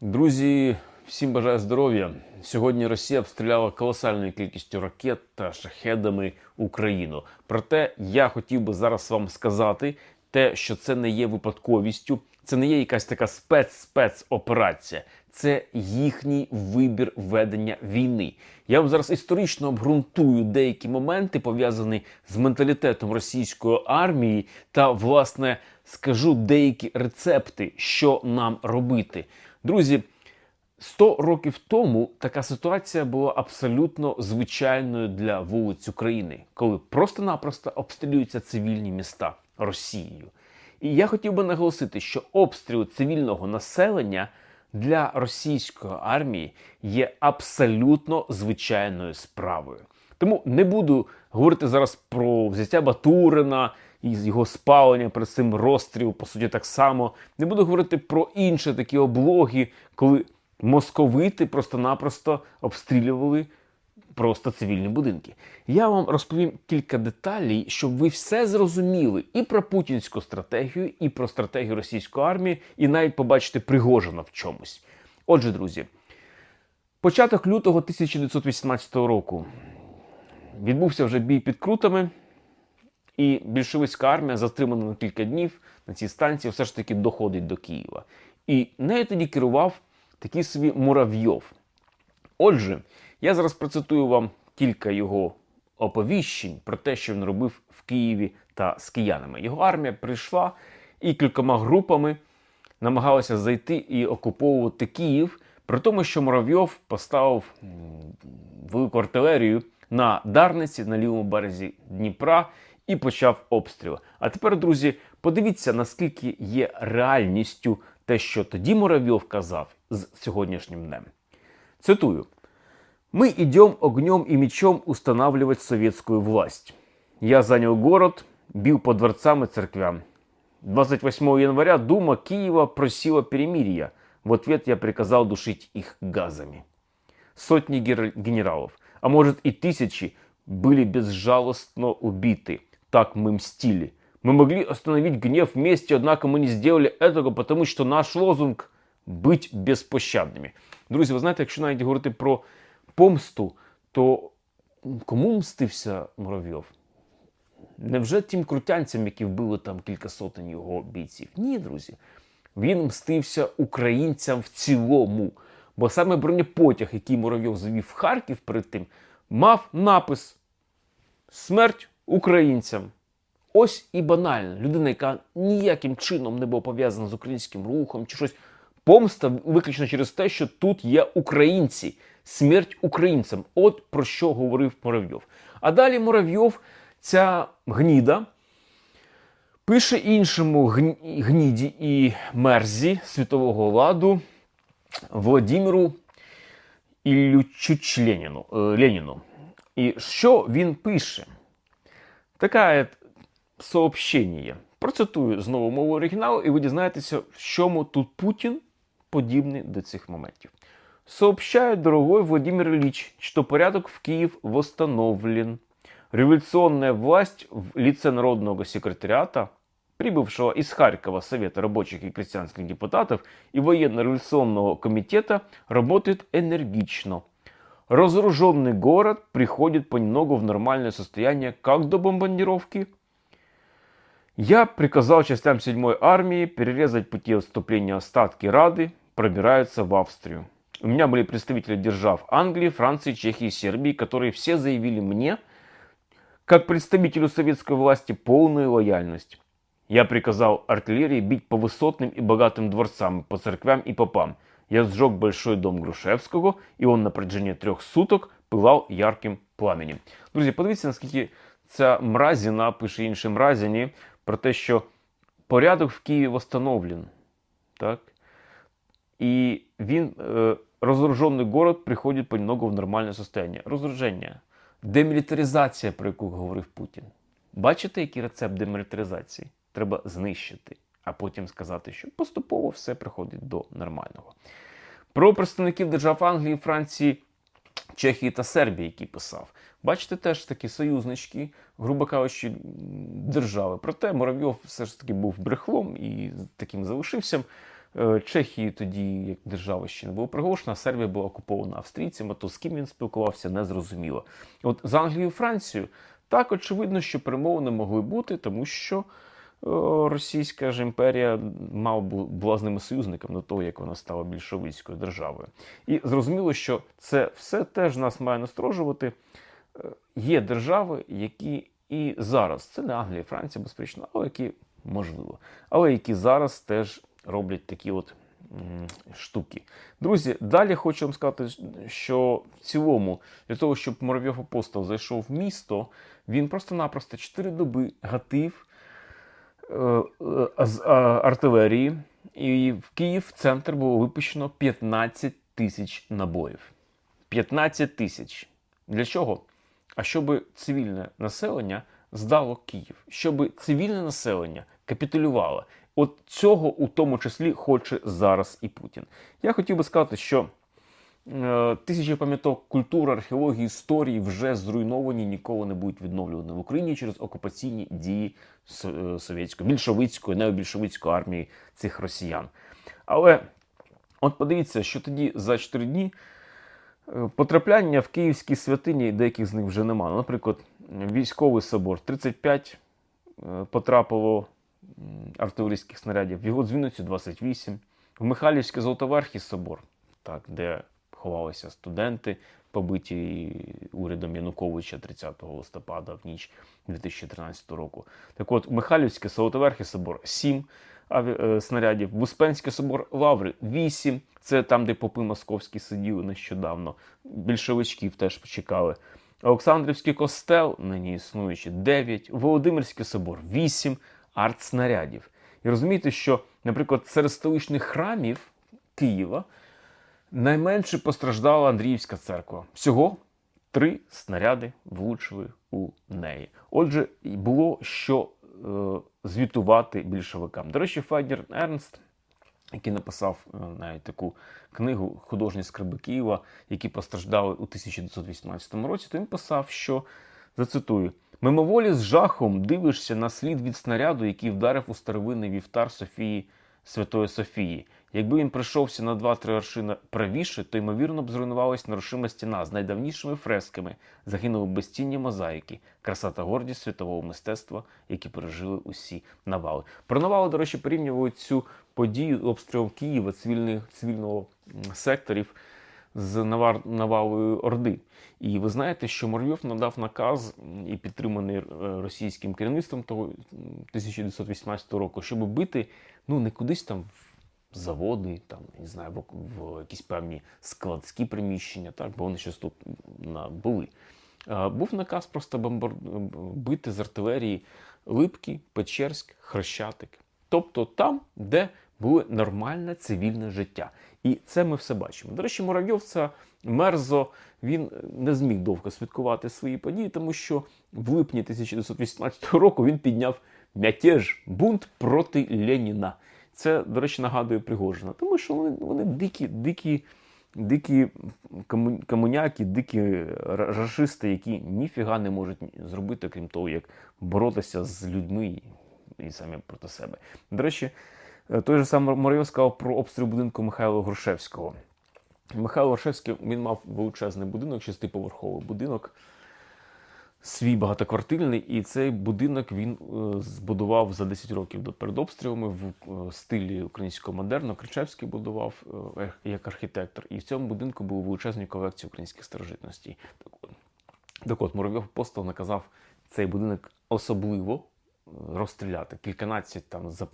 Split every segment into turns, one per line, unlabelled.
Друзі, всім бажаю здоров'я. Сьогодні Росія обстріляла колосальною кількістю ракет та шахедами Україну. Проте я хотів би зараз вам сказати те, що це не є випадковістю, це не є якась така спец-спецоперація. Це їхній вибір ведення війни. Я вам зараз історично обґрунтую деякі моменти, пов'язані з менталітетом російської армії, та власне скажу деякі рецепти, що нам робити. Друзі, 100 років тому така ситуація була абсолютно звичайною для вулиць України, коли просто-напросто обстрілюються цивільні міста Росією. І я хотів би наголосити, що обстріл цивільного населення для російської армії є абсолютно звичайною справою. Тому не буду говорити зараз про взяття Батурина і його спалення перед цим розстріл, по суті, так само. Не буду говорити про інші такі облоги, коли московити просто-напросто обстрілювали просто цивільні будинки. Я вам розповім кілька деталей, щоб ви все зрозуміли і про путінську стратегію, і про стратегію російської армії, і навіть побачите Пригожина в чомусь. Отже, друзі, початок лютого 1918 року відбувся вже бій під крутами, і більшовицька армія, затримана на кілька днів на цій станції, все ж таки доходить до Києва. І нею тоді керував такий собі Муравйов. Отже, я зараз процитую вам кілька його оповіщень про те, що він робив в Києві та з киянами. Його армія прийшла і кількома групами намагалася зайти і окуповувати Київ, при тому, що Муравйов поставив велику артилерію на Дарниці на лівому березі Дніпра і почав обстріл. А тепер, друзі, подивіться, наскільки є реальністю те, що тоді Муравйов казав з сьогоднішнім днем. Цитую. Мы идем огнем и мечом устанавливать советскую власть. Я занял город, бил по дворцам и церквям. 28 января Дума Киева просила перемирия. В ответ я приказал душить их газами. Сотни гер- генералов, а может и тысячи, были безжалостно убиты. Так мы мстили. Мы могли остановить гнев вместе, однако мы не сделали этого, потому что наш лозунг «быть беспощадными». Друзі, ви знаєте, якщо навіть говорити про помсту, то кому мстився Муравйов? Невже тим крутянцям, які вбили там кілька сотень його бійців? Ні, друзі. Він мстився українцям в цілому. Бо саме бронепотяг, який Муравйов завів в Харків перед тим, мав напис Смерть українцям. Ось і банально. Людина, яка ніяким чином не була пов'язана з українським рухом чи щось. Помста виключно через те, що тут є українці. Смерть українцям. От про що говорив Муравйов. А далі Муравйов, ця гніда, пише іншому гніді і мерзі світового ладу Володимиру Іллючич е, Леніну. І що він пише? Таке сообщення. Процитую знову мову оригіналу, і ви дізнаєтеся, в чому тут Путін подібний до цих моментів. Сообщаю, дорогой Владимир Ильич, что порядок в Киев восстановлен. Революционная власть в лице Народного секретариата, прибывшего из Харькова Совета рабочих и крестьянских депутатов и военно-революционного комитета, работает энергично. Разоруженный город приходит понемногу в нормальное состояние как до бомбардировки, я приказал частям 7 армии перерезать пути отступления остатки Рады, пробираются в Австрию. У меня были представители держав Англии, Франции, Чехии, Сербии, которые все заявили мне, как представителю советской власти, полную лояльность. Я приказал артиллерии бить по высотным и богатым дворцам, по церквям и попам. Я сжег большой дом Грушевского, и он на протяжении трех суток пылал ярким пламенем. Друзі, подивіться, наскільки ця мразіна пише іншим мразіні про те, що порядок в Києві встановлен. Так? І він, е, розоружений город, приходить понемногу в нормальне состояние. Розоруження, демілітаризація, про яку говорив Путін. Бачите, який рецепт демілітаризації? Треба знищити, а потім сказати, що поступово все приходить до нормального. Про представників держав Англії, Франції, Чехії та Сербії, які писав. Бачите, теж такі союзнички, грубо кажучи, держави. Проте Муравйов все ж таки був брехлом і таким залишився. Е, Чехії тоді, як держава ще не було приголошена, Сербія була окупована австрійцями, то з ким він спілкувався, не зрозуміло. От з Англією і Францією так очевидно, що перемовини могли бути, тому що Російська ж імперія мав була з ними союзником до того, як вона стала більшовицькою державою. І зрозуміло, що це все теж нас має насторожувати. Е, Є держави, які і зараз, це не Англія, Франція, безперечно, але які можливо, але які зараз теж роблять такі от штуки. Друзі, далі хочу вам сказати, що в цілому, для того, щоб Муравйов апостол зайшов в місто, він просто-напросто 4 доби гатив е, е, з е, артилерії, і в Київ центр було випущено 15 тисяч набоїв. 15 тисяч. Для чого? А щоб цивільне населення здало Київ, щоб цивільне населення капітулювало. От цього у тому числі хоче зараз і Путін. Я хотів би сказати, що е, тисячі пам'яток культури, археології, історії вже зруйновані, ніколи не будуть відновлювані в Україні через окупаційні дії е, совєтської, більшовицької, необільшовицької армії цих росіян. Але от подивіться, що тоді за 4 дні Е, Потрапляння в київські святині, деяких з них вже нема. Наприклад, військовий собор 35 е, потрапило артилерійських снарядів, в його дзвіниці 28. В Михайлівський Золотоверхий собор, так, де ховалися студенти, побиті урядом Януковича 30 листопада в ніч 2013 року. Так от, Михайлівський Золотоверхий собор 7 аві- е, снарядів, в Успенський собор Лаври 8. Це там, де попи московські сиділи нещодавно. Більшовичків теж почекали. Олександрівський костел, нині існуючий, 9. Володимирський собор 8 артснарядів. І розумієте, що, наприклад, серед столичних храмів Києва найменше постраждала Андріївська церква. Всього три снаряди влучили у неї. Отже, було що е, звітувати більшовикам. До речі, Федір Ернст, який написав е, навіть таку книгу Художні скарби Києва, які постраждали у 1918 році, то він писав, що зацитую. Мимоволі з жахом дивишся на слід від снаряду, який вдарив у старовинний вівтар Софії Святої Софії. Якби він прийшовся на два-три аршина правіше, то ймовірно б зруйнувалась нерушима стіна з найдавнішими фресками, загинули безцінні мозаїки, краса та гордість світового мистецтва, які пережили усі навали. Про навали, до речі, порівнювали цю подію обстрілом Києва, цивільних, цивільного секторів з навар, навалою Орди. І ви знаєте, що Муравйов надав наказ і підтриманий е, російським керівництвом того 1918 року, щоб бити ну не кудись там заводи, там не знаю, в, в якісь певні складські приміщення, так бо вони щось тут на були. Був наказ просто бомбар... бити з артилерії Липки, Печерськ, Хрещатик. Тобто там, де було нормальне цивільне життя. І це ми все бачимо. До речі, Муравйов це мерзо. Він не зміг довго святкувати свої події, тому що в липні 1918 року він підняв мятеж, бунт проти Леніна. Це, до речі, нагадує Пригожина, тому що вони, вони дикі, дикі, дикі комуняки, дикі рашисти, які ніфіга не можуть зробити, крім того, як боротися з людьми і, самі проти себе. До речі, е, той же самий Муравйов сказав про обстріл будинку Михайла Грушевського. Михайло Грушевський він мав величезний будинок, шестиповерховий будинок, свій багатоквартирний, і цей будинок він е, збудував за 10 років до перед обстрілами в е, стилі українського модерну. Кричевський будував е, як архітектор, і в цьому будинку були величезні колекції українських старожитностей. Так от, Муравйов апостол наказав цей будинок особливо розстріляти. Кільканадцять там е,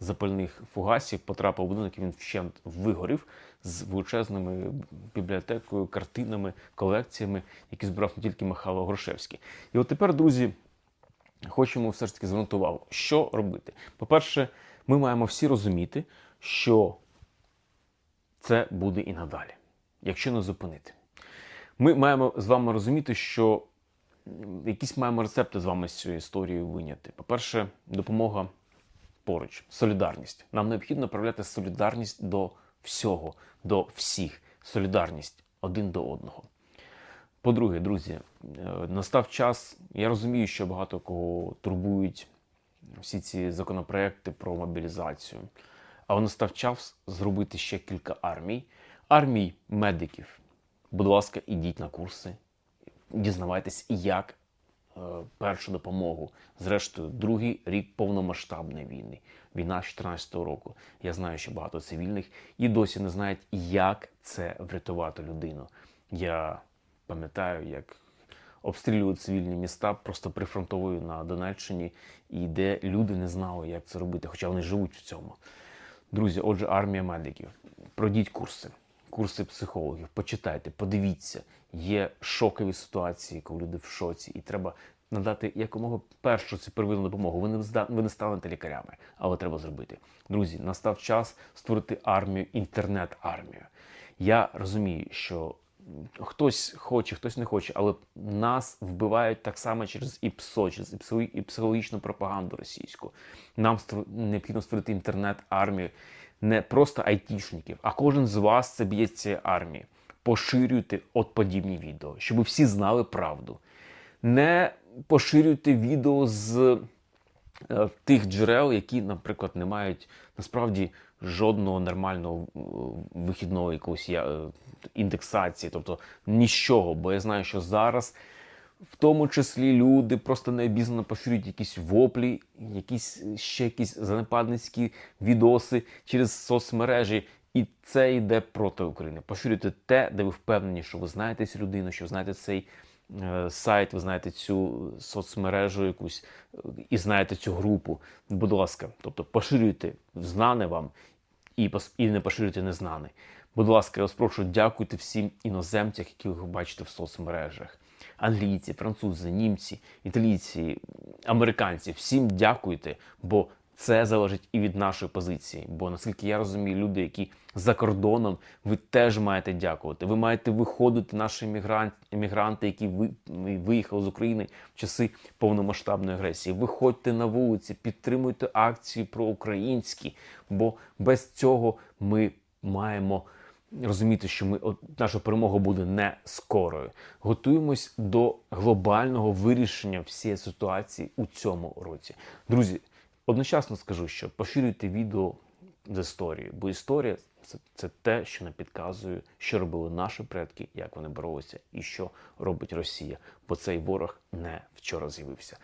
запальних фугасів потрапив у будинок, і він вщент вигорів з величезними бібліотекою, картинами, колекціями, які збирав не тільки Михайло Грушевський. І от тепер, друзі, хочемо все ж таки звернути увагу, що робити. По-перше, ми маємо всі розуміти, що це буде і надалі, якщо не зупинити. Ми маємо з вами розуміти, що якісь маємо рецепти з вами з цієї історії виняти. По-перше, допомога поруч, солідарність. Нам необхідно проявляти солідарність до всього, до всіх. Солідарність один до одного. По-друге, друзі, е, настав час. Я розумію, що багато кого турбують всі ці законопроекти про мобілізацію. але настав час зробити ще кілька армій, армій медиків. Будь ласка, ідіть на курси, дізнавайтесь, як е, першу допомогу. Зрештою, другий рік повномасштабної війни, війна з 14 року. Я знаю, що багато цивільних і досі не знають, як це врятувати людину. Я пам'ятаю, як обстрілюють цивільні міста просто прифронтовою на Донеччині, і де люди не знали, як це робити, хоча вони живуть в цьому. Друзі, отже, армія медиків. Пройдіть курси, курси психологів, почитайте, подивіться. Є шокові ситуації, коли люди в шоці, і треба надати якомога першу цю первинну допомогу. Ви не, ви не станете лікарями, але треба зробити. Друзі, настав час створити армію, інтернет-армію. Я розумію, що хтось хоче, хтось не хоче, але нас вбивають так само через ІПСО, через і психологічну пропаганду російську. Нам необхідно створити інтернет-армію не просто айтішників, а кожен з вас це б'є цієї армії. Поширюйте от подібні відео, щоб всі знали правду. Не поширюйте відео з е, тих джерел, які, наприклад, не мають насправді жодного нормального е, вихідного якогось е, індексації, тобто нічого. Бо я знаю, що зараз, в тому числі, люди просто необізнано поширюють якісь воплі, якісь ще якісь занепадницькі відоси через соцмережі. І це йде проти України. Поширюйте те, де ви впевнені, що ви знаєте цю людину, що знаєте цей е, сайт, ви знаєте цю соцмережу якусь е, і знаєте цю групу. Будь ласка, тобто поширюйте знане вам і, пос- і не поширюйте незнане. Будь ласка, я вас прошу, дякуйте всім іноземцям, які ви бачите в соцмережах. Англійці, французи, німці, італійці, американці. Всім дякуйте, бо це залежить і від нашої позиції. Бо наскільки я розумію, люди, які за кордоном, ви теж маєте дякувати. Ви маєте виходити, наші емігранти, емігранти які ви, виїхали з України в часи повномасштабної агресії. Виходьте на вулиці, підтримуйте акції проукраїнські, бо без цього ми маємо розуміти, що ми от, наша перемога буде не скорою. Готуємось до глобального вирішення всієї ситуації у цьому році. Друзі, одночасно скажу, що поширюйте відео з історії, бо історія це, це те, що нам підказує, що робили наші предки, як вони боролися, і що робить Росія. Бо цей ворог не вчора з'явився.